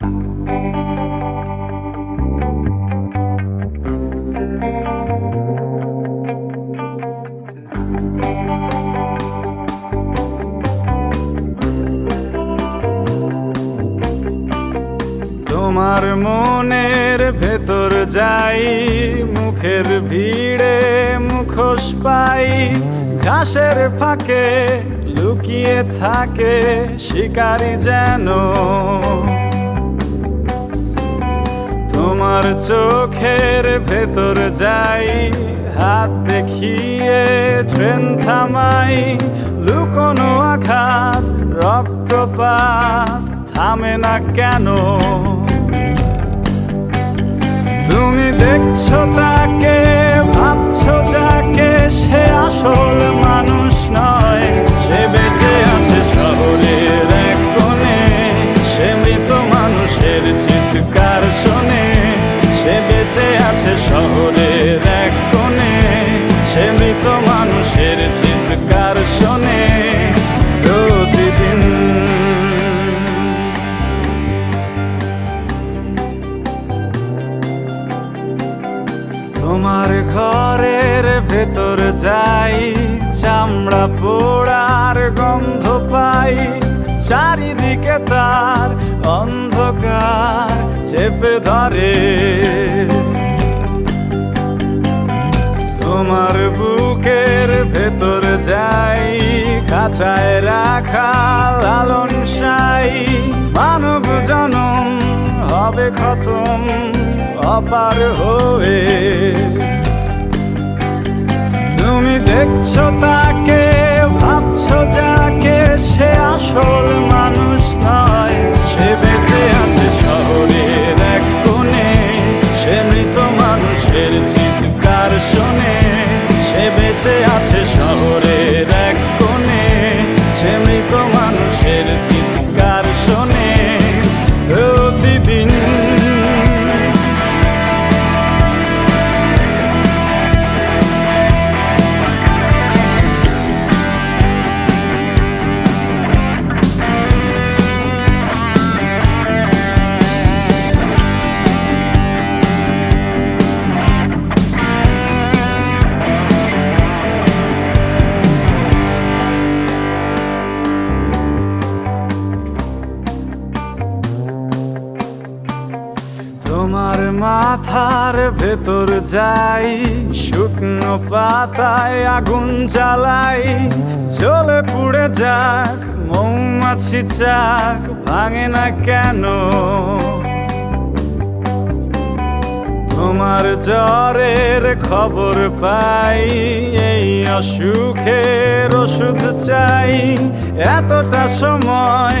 তোমার মনের ভেতর যাই মুখের ভিড়ে মুখোশ পাই ঘাসের ফাঁকে লুকিয়ে থাকে শিকারি যেন। তোমার চোখের ভেতর যাই, হাত দেখিয়ে ট্রেন থামাই, লুকোনো আঘাত, রক্তপাত থামে না কেন? তুমি দেখছ তাকে, ভাবছ যাকে, সে আসল বেঁচে আছে শহরের এক কোণে, সে মৃত মানুষের চিৎকার শোনে প্রতিদিন। তোমার ঘরের ভেতর যাই, চামড়া পোড়ার গন্ধ পাই চারিদিকে তার অন্ধকার চেপে ধরে। তোমার বুকের ভেতর যাই, খাঁচায় রাখা লালন সাই। মানব জনম হবে খতম, অপার হয়ে। তুমি দেখছ তাকে, ভাবছ সে আসল মানুষ নয় সে বেঁচে আছে শহরের এক কোণে, সে মৃত মানুষের চিৎকার শোনে, সে বেঁচে আছে শহরের মাথার ভেতর যাই, শুকনো পাতায় আগুন জ্বালাই। জ্বলে পুড়ে যাক, মৌমাছি চাক, ভাঙে না কেন? তোমার জ্বরের খবর পাই, এই অসুখের ওষুধ চাই। এতটা সময়,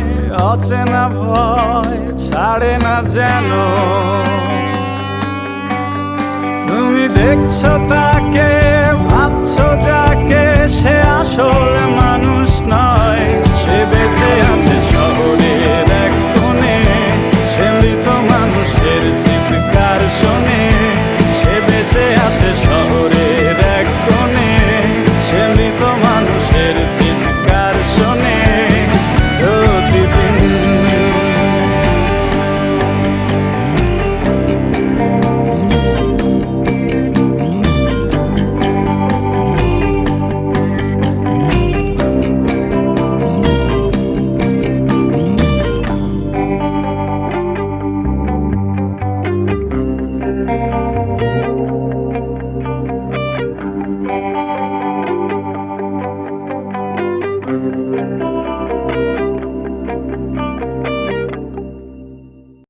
অচেনা ভয়, ছাড়ে না যেন। তুমি দেখছ